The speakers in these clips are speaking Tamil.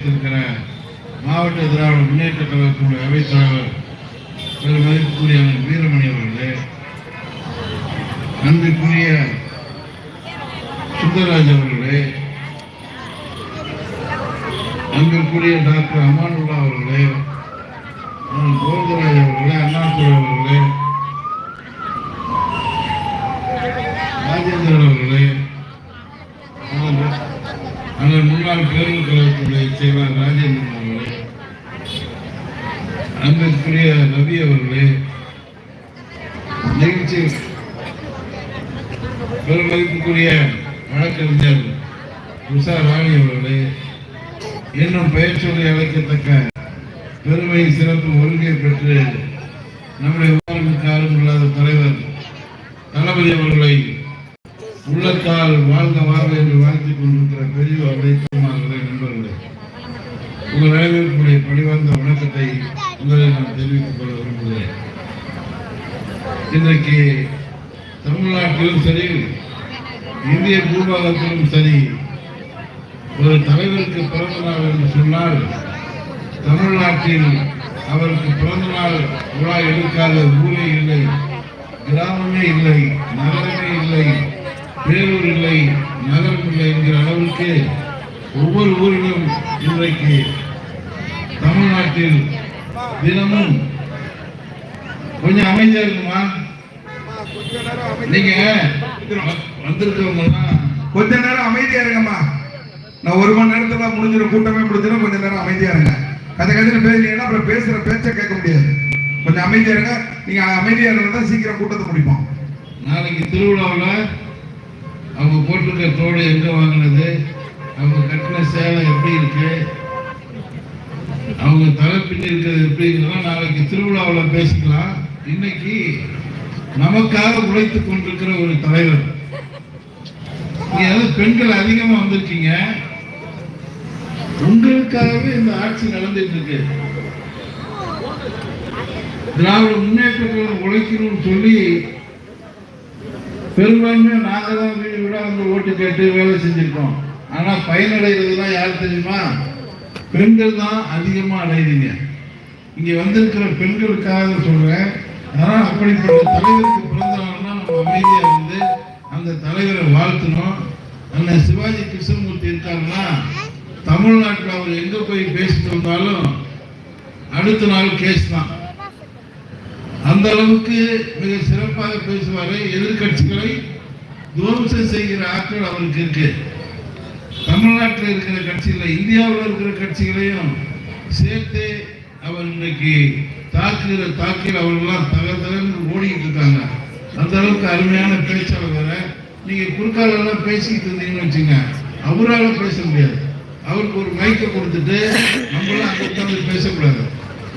இருக்கிற மாவட்ட திராவிட முன்னேற்ற கழகத்தினுடைய அவைத் தலைவர் பெரும் மதிப்புக்குரிய வீரமணி அவர்களே அன்பிற்குரிய சுந்தரராஜ் அவர்களே அன்பிற்குரிய டாக்டர் அமானுல்லா அவர்களே கோவிந்தராஜ் அவர்களே அண்ணாதுரை அவர்களே ராஜேந்திரன் அவர்களே அண்ணன் அண்ணன் முன்னாள் பேருந்து கழகத்துடைய செயலாளர் ராஜேந்திரன் அவர்களே அன்பிற்குரிய நபி அவர்களே நிகழ்ச்சி பெருமதிப்புக்குரிய வழக்கறிஞர் உஷா ராணி அவர்களே இன்னும் பெயர் சொல்லி அழைக்கத்தக்க பெருமை சிறப்பு ஒருங்கை பெற்று நம்முடைய ஊருக்கு ஆளும் இல்லாத தலைவர் தளபதி அவர்களை தெரிவித்துக் கொள்ள விரும்புகிறேன் இன்றைக்கு தமிழ்நாட்டிலும் சரி இந்திய பூபாகத்திலும் சரி ஒரு தலைவருக்கு பிறந்த நாள் என்று சொன்னால் தமிழ்நாட்டில் அவருக்கு பிறந்த நாள் விழா எடுக்காத ஊரே இல்லை கிராமமே இல்லை நகரமே இல்லை பேரூர் இல்லை நகரம் இல்லை என்கிற அளவுக்கு ஒவ்வொரு ஊரிலும் இன்றைக்கு தமிழ்நாட்டில் தினமும் கொஞ்சம் அமைதியா இருக்குமா? நீங்க வந்திருக்கவங்க கொஞ்ச நேரம் அமைதியா இருங்கம்மா. நான் ஒரு மணி நேரத்துல முடிஞ்சிடும் கூட்டமே முடிஞ்சிடும் கொஞ்ச நேரம் அமைதியா இருங்க. கதை கதையில பேசுனீங்கன்னா அப்புறம் பேசுற பேச்ச கேட்க முடியாது. கொஞ்சம் அமைதியா இருங்க. நீங்க அமைதியா இருந்தா சீக்கிரம் கூட்டத்தை முடிப்போம். நாளைக்கு திருவிழாவில் அவங்க போட்டிருக்க தோடு எங்க வாங்கினது? அவங்க கட்டின சேலை எப்படி இருக்கு? அவங்க தலை இருக்கிறது எப்படின்னா நாளைக்கு திருவிழாவில் பேசிக்கலாம். இன்னைக்கு நமக்காக உழைத்துக் கொண்டிருக்கிற ஒரு தலைவர். பெண்கள் அதிகமா வந்திருக்கீங்க. உங்களுக்காகவே இந்த ஆட்சி நடந்துட்டு இருக்கு. திராவிட முன்னேற்ற உழைக்கணும்னு சொல்லி பெரும்பான்மையா நாங்க தான் வீடு விட வந்து ஓட்டு கேட்டு வேலை செஞ்சிருக்கோம். ஆனா பயனடைகிறதுலாம் யார் தெரியுமா? பெண்கள் தான் அதிகமாக அடையுறீங்க இங்கே வந்திருக்கிற பெண்களுக்காக சொல்கிறேன் அதனால் அப்படிப்பட்ட தலைவருக்கு பிறந்த நம்ம அமைதியாக இருந்து அந்த தலைவரை வாழ்த்தணும். அண்ணன் சிவாஜி கிருஷ்ணமூர்த்தி இருக்காருன்னா தமிழ்நாட்டில் அவர் எங்கே போய் பேசிட்டு வந்தாலும் அடுத்த நாள் கேஸ் தான். அந்த அளவுக்கு மிக சிறப்பாக பேசுவார் எதிர்கட்சிகளை துவம்சம் செய்கிற ஆற்றல் அவருக்கு இருக்கு. தமிழ்நாட்டில் இருக்கிற கட்சிகள் இந்தியாவில் இருக்கிற கட்சிகளையும் சேர்த்து அவர் இன்னைக்கு தாக்குகிற தாக்கில் அவர்கள்லாம் தகர் தகர்ந்து ஓடிக்கிட்டு இருக்காங்க. அந்த அளவுக்கு அருமையான பேச்சாளர் வேற. நீங்கள் குறுக்காலெல்லாம் பேசிக்கிட்டு இருந்தீங்கன்னு வச்சுங்க அவரால் பேச முடியாது. அவருக்கு ஒரு மைக்கை கொடுத்துட்டு நம்மளாம் அங்கே உட்காந்து பேசக்கூடாது.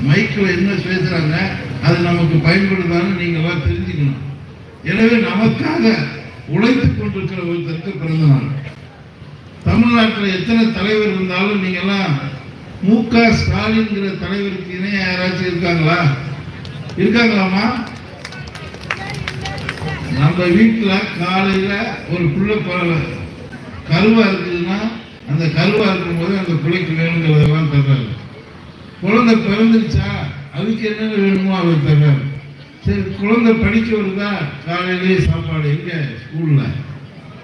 மைக்கில் என்ன பேசுகிறாங்க அது நமக்கு பயன்படுதான்னு நீங்கள் எல்லாம் தெரிஞ்சுக்கணும். எனவே நமக்காக உழைத்து கொண்டிருக்கிற ஒருத்தருக்கு பிறந்த நாள். தமிழ்நாட்டில் எத்தனை தலைவர் இருந்தாலும் நீங்கள்லாம் மு க ஸ்டாலின்கிற தலைவருக்கு இணைய யாராச்சும் இருக்காங்களா? இருக்காங்களாமா நம்ம வீட்டில் காலையில் ஒரு பிள்ளை பிறகு கருவா இருக்குதுன்னா அந்த கருவாக இருக்கும்போது அந்த பிள்ளைக்கு வேணுங்கிறதெல்லாம் தர்றாரு. குழந்தை பிறந்துருச்சா? அதுக்கு என்னென்ன வேணுமோ அதை தர்றாரு. சரி குழந்தை படிக்க வருதா? காலையிலேயே சாப்பாடு எங்கே? ஸ்கூலில்.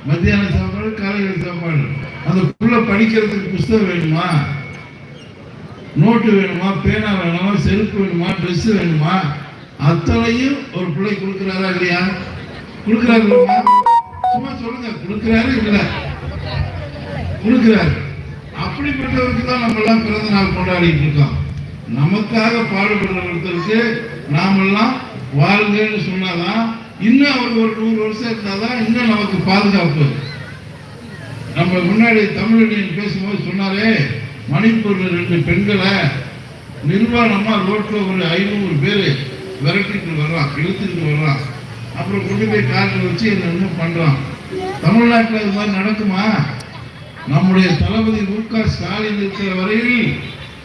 மத்தியான சாப்பாடு காலையில் சாப்பாடு. அந்த புள்ள படிக்கிறதுக்கு புஸ்தகம் வேணுமா? நோட்டு வேணுமா? பேனா வேணுமா? செருப்பு வேணுமா? ட்ரெஸ் வேணுமா? அத்தனையும் ஒரு பிள்ளை கொடுக்குறாரா இல்லையா? கொடுக்குறாரு சும்மா சொல்லுங்க கொடுக்குறாரு இல்லை. கொடுக்குறாரு. அப்படிப்பட்டவருக்கு தான் நம்ம எல்லாம் பிறந்த நாள் கொண்டாடிட்டு இருக்கோம். நமக்காக பாடுபடுற ஒருத்தருக்கு நாமெல்லாம் வாழ்கன்னு சொன்னாதான் இன்னும் ஒரு ஒரு நூறு வருஷம் இருந்தாதான் இன்னும் நமக்கு பாதுகாப்பு. நம்ம முன்னாடி தமிழடியன் பேசும்போது சொன்னாரே மணிப்பூரில் ரெண்டு பெண்களை நிர்வாணமா ரோட்ல ஒரு ஐநூறு பேர் விரட்டிட்டு வர்றான் இழுத்துட்டு வர்றான். அப்புறம் கொண்டு போய் காரில் வச்சு என்ன இன்னும் பண்றான். தமிழ்நாட்டில் இது மாதிரி நடக்குமா? நம்முடைய தளபதி மு க ஸ்டாலின் இருக்கிற வரையில்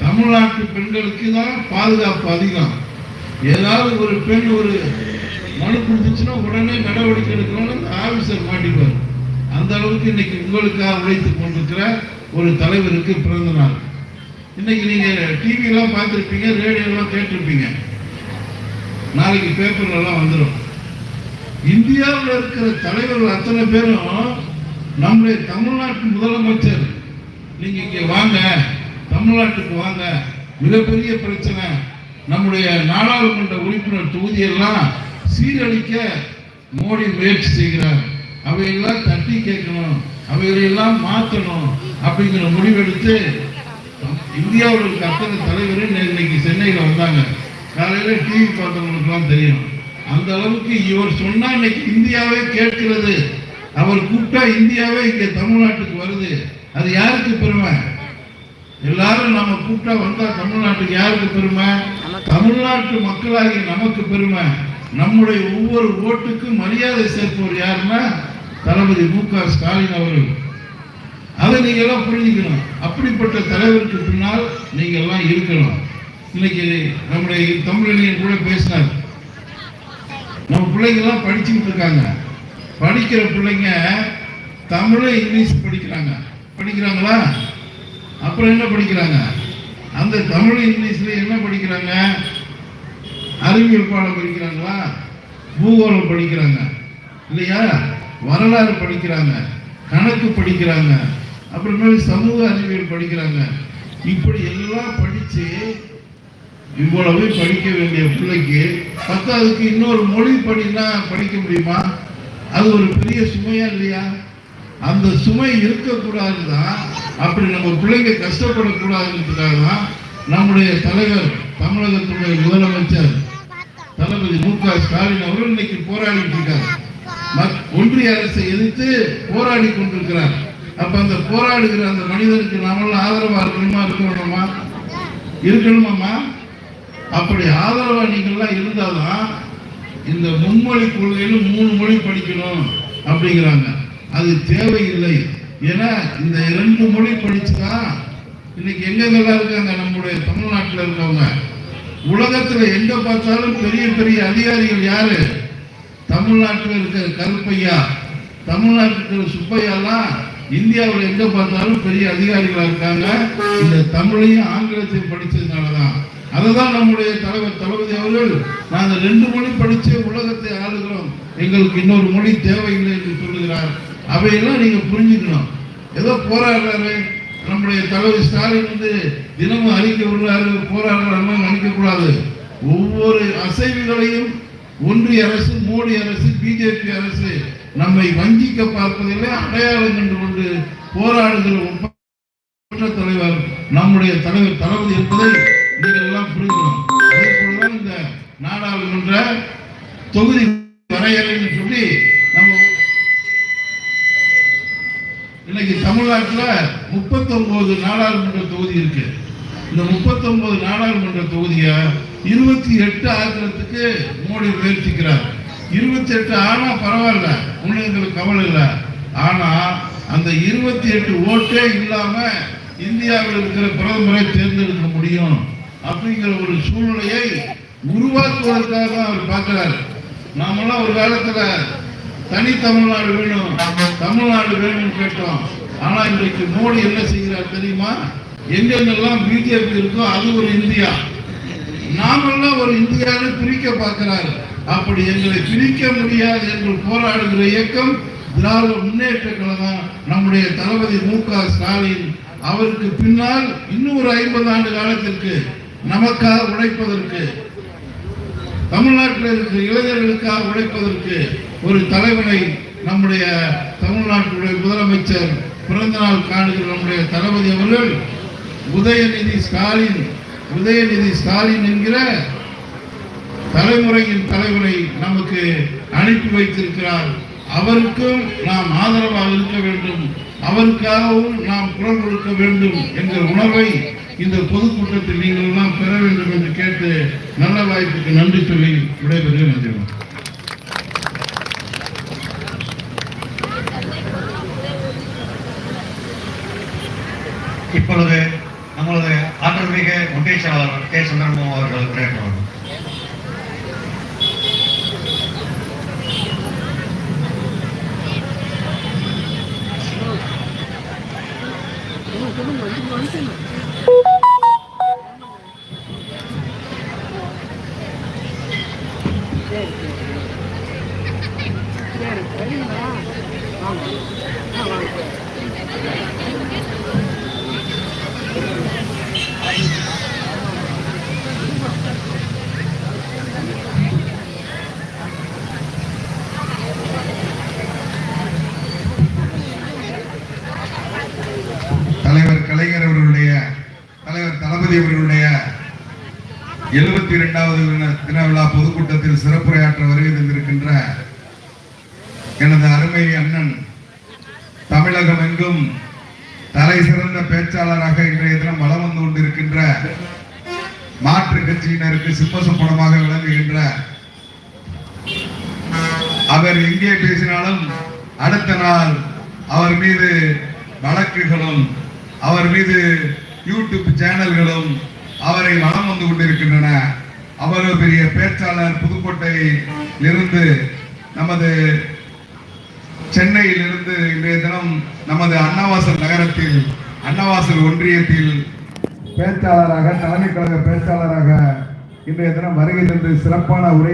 தமிழ்நாட்டு பெண்களுக்கு தான் பாதுகாப்பு அதிகம். ஏதாவது ஒரு பெண் ஒரு மனு கொடுத்துச்சுன்னா உடனே நடவடிக்கை எடுக்கணும்னு அந்த ஆபீசர் மாட்டிப்பார். அந்த அளவுக்கு இன்னைக்கு உங்களுக்காக உழைத்து கொண்டிருக்கிற ஒரு தலைவருக்கு பிறந்த நாள். இன்னைக்கு நீங்கள் டிவியெல்லாம் பார்த்துருப்பீங்க ரேடியோ எல்லாம் கேட்டிருப்பீங்க. நாளைக்கு பேப்பர்ல எல்லாம் வந்துடும் இந்தியாவில் இருக்கிற தலைவர்கள் அத்தனை பேரும் நம்முடைய தமிழ்நாட்டு முதலமைச்சர். நீங்க இங்கே வாங்க தமிழ்நாட்டுக்கு வாங்க. மிகப்பெரிய பிரச்சனை. நம்முடைய நாடாளுமன்ற உறுப்பினர் தொகுதியெல்லாம் சீரழிக்க மோடி முயற்சி செய்கிறார். அவையெல்லாம் தட்டி கேட்கணும். அவைகளையெல்லாம் மாற்றணும் அப்படிங்கிற முடிவெடுத்து இந்தியாவில் இருக்க அத்தனை தலைவரும் இன்னைக்கு சென்னையில் வந்தாங்க. காலையில் டிவி பார்த்தவங்களுக்குலாம் தெரியும். அந்த அளவுக்கு இவர் சொன்னா இன்னைக்கு இந்தியாவே கேட்கிறது. அவர் கூப்பிட்டா இந்தியாவே இங்கே தமிழ்நாட்டுக்கு வருது. அது யாருக்கு பெருமை? எல்லாரும் நம்ம கூப்பிட்டா வந்தா தமிழ்நாட்டுக்கு யாருக்கு பெருமை? தமிழ்நாட்டு மக்களாகி நமக்கு பெருமை. நம்முடைய ஒவ்வொரு ஓட்டுக்கும் மரியாதை சேர்ப்பவர் யாருன்னா தளபதி மு க ஸ்டாலின் அவர்கள். அதை நீங்க எல்லாம் புரிஞ்சுக்கணும். அப்படிப்பட்ட தலைவருக்கு பின்னால் நீங்க எல்லாம் இருக்கணும். இன்னைக்கு நம்முடைய தமிழனியன் கூட பேசினார். நம்ம பிள்ளைங்க எல்லாம் படிச்சுக்கிட்டு இருக்காங்க. படிக்கிற பிள்ளைங்க தமிழை இங்கிலீஷ் படிக்கிறாங்க. படிக்கிறாங்களா? அப்புறம் என்ன படிக்கிறாங்க? அந்த தமிழ் இங்கிலீஷ்ல என்ன படிக்கிறாங்க? அறிவியல் பாடம் படிக்கிறாங்களா? பூகோளம் படிக்கிறாங்க. இல்லையா? வரலாறு படிக்கிறாங்க. கணக்கு படிக்கிறாங்க. அப்புறமேல சமூக அறிவியல் படிக்கிறாங்க. இப்படி எல்லாம் படித்து இவ்வளவு படிக்க வேண்டிய பிள்ளைக்கு பத்தாவதுக்கு இன்னொரு மொழி படினா படிக்க முடியுமா? அது ஒரு பெரிய சுமையா இல்லையா? அந்த சுமை இருக்கக்கூடாது தான் அப்படி நம்ம பிள்ளைங்க கஷ்டப்படக்கூடாதுன்றதுக்காக தான் நம்முடைய தலைவர் தமிழகத்துடைய முதலமைச்சர் தளபதி மு க ஸ்டாலின் அவர்கள் இன்னைக்கு போராடிட்டு இருக்காரு மத்- ஒன்றிய அரசை எதிர்த்து போராடி கொண்டிருக்கிறார். அப்ப அந்த போராடுகிற அந்த மனிதனுக்கு நாமெல்லாம் ஆதரவா இருக்கணுமா இருக்க வேணுமா இருக்கணுமாம்மா? அப்படி ஆதரவா நீங்கள்லாம் இருந்தாதான் இந்த மும்மொழி கொள்கையில மூணு மொழி படிக்கணும் அப்படிங்கிறாங்க. அது தேவையில்லை. ஏன்னா இந்த இரண்டு மொழி படிச்சுதான் இன்னைக்கு எங்கெங்கெல்லாம் இருக்காங்க? நம்முடைய தமிழ்நாட்டில் இருக்கவங்க. உலகத்துல எங்க பார்த்தாலும் பெரிய பெரிய அதிகாரிகள் யாரு? தமிழ்நாட்டில் இருக்கிற கருப்பையா. தமிழ்நாட்டில் இருக்கிற சுப்பையாலாம் இந்தியாவில் எங்க பார்த்தாலும் பெரிய அதிகாரிகளா இருக்காங்க. இந்த தமிழையும் ஆங்கிலத்தையும் படிச்சதுனாலதான். அதுதான் நம்முடைய தலைவர் தளபதி அவர்கள் நாங்கள் ரெண்டு மொழி படித்து உலகத்தை ஆளுகிறோம். எங்களுக்கு இன்னொரு மொழி தேவையில்லை என்று சொல்லுகிறார். அவையெல்லாம் நீங்க புரிஞ்சுக்கணும். ஏதோ போராடுறாரு. நம்முடைய தலைவர் ஸ்டாலின் வந்து தினமும் அறிக்கை விடுறாரு போராடுறாரு நினைக்க கூடாது ஒவ்வொரு அசைவுகளையும் ஒன்றிய அரசு மோடி அரசு பிஜேபி அரசு நம்மை வஞ்சிக்க பார்ப்பதிலே அடையாளம் கண்டு கொண்டு போராடுகிற ஒப்பற்ற தலைவர் நம்முடைய தலைவர் தளபதி என்பதை நீங்கள் எல்லாம் புரிஞ்சுக்கணும் அதே போலதான் இந்த நாடாளுமன்ற தொகுதி வரையறை சொல்லி நம்ம இன்னைக்கு தமிழ்நாட்டுல 39 நாடாளுமன்ற தொகுதி இருக்கு. இந்த 39 நாடாளுமன்ற தொகுதிய இருபத்தி எட்டு ஆக்கிறதுக்கு மோடி முயற்சிக்கிறார். இருபத்தி எட்டு ஆனா பரவாயில்ல ஒன்றும் எங்களுக்கு கவலை இல்லை. ஆனா அந்த இருபத்தி எட்டு ஓட்டே இல்லாம இந்தியாவில் இருக்கிற பிரதமரை தேர்ந்தெடுக்க முடியும் அப்படிங்கிற ஒரு சூழ்நிலையை உருவாக்குவதற்காக தான் அவர் பார்க்கிறார். நாமெல்லாம் ஒரு காலத்துல தனி தமிழ்நாடு வேணும் தமிழ்நாடு வேணும்னு கேட்டோம். ஆனா இன்றைக்கு மோடி என்ன செய்கிறார் தெரியுமா? எங்கெங்கெல்லாம் பிஜேபி இருக்கோ அது ஒரு இந்தியா. நாமெல்லாம் ஒரு இந்தியாவை பிரிக்க பார்க்கிறார். அப்படி எங்களை பிரிக்க முடியாது என்று போராடுகிற இயக்கம் திராவிட முன்னேற்ற கழகம் நம்முடைய தளபதி மு க ஸ்டாலின் அவருக்கு பின்னால் இன்னும் ஒரு ஐம்பது ஆண்டு காலத்திற்கு நமக்காக உழைப்பதற்கு தமிழ்நாட்டில் இருக்கிற இளைஞர்களுக்காக உழைப்பதற்கு ஒரு தலைவனை நம்முடைய தமிழ்நாட்டுடைய முதலமைச்சர் பிறந்தநாள் காணுகிற நம்முடைய தளபதி அவர்கள் உதயநிதி ஸ்டாலின் உதயநிதி ஸ்டாலின் என்கிற தலைமுறையின் தலைவரை நமக்கு அனுப்பி வைத்திருக்கிறார். அவருக்கும் நாம் ஆதரவாக இருக்க வேண்டும். அவருக்காகவும் நாம் குரல் கொடுக்க வேண்டும் என்கிற உணர்வை இந்த பொதுக்கூட்டத்தில் நீங்கள் எல்லாம் பெற வேண்டும் என்று கேட்டு நல்ல வாய்ப்புக்கு நன்றி சொல்லி விடைபெறுகிறேன். இப்பொழுது நம்மளது ஆற்றல்மிகு ஒன்றிய செயலாளர் கே. சுந்தரமோ அவர்கள் உரையாற்றுவார்கள் தளபதி இரண்டாவது தின விழா பொதுக்கூட்டத்தில் சிறப்புரையாற்ற வருகை தந்திருக்கின்ற எனது அருமை அண்ணன் தமிழகம் எங்கும் தலை சிறந்த பேச்சாளராக இன்றைய தினம் வளம் வந்து கொண்டிருக்கின்ற மாற்று கட்சியினருக்கு சிம்மசப்படமாக விளங்குகின்ற அவர் எங்கே பேசினாலும் அடுத்த நாள் அவர் மீது வழக்குகளும் அவர் மீது யூடியூப் சேனல்களும் அவரை வளம் வந்து கொண்டிருக்கின்றன. அவ்வளவு பெரிய பேச்சாளர் புதுக்கோட்டையிலிருந்து நமது சென்னையிலிருந்து இன்றைய தினம் நமது அன்னவாசல் நகரத்தில் அன்னவாசல் ஒன்றியத்தில் பேச்சாளராக தலைமை கழக பேச்சாளராக இன்றைய தினம் வருகை தந்து சிறப்பான உரை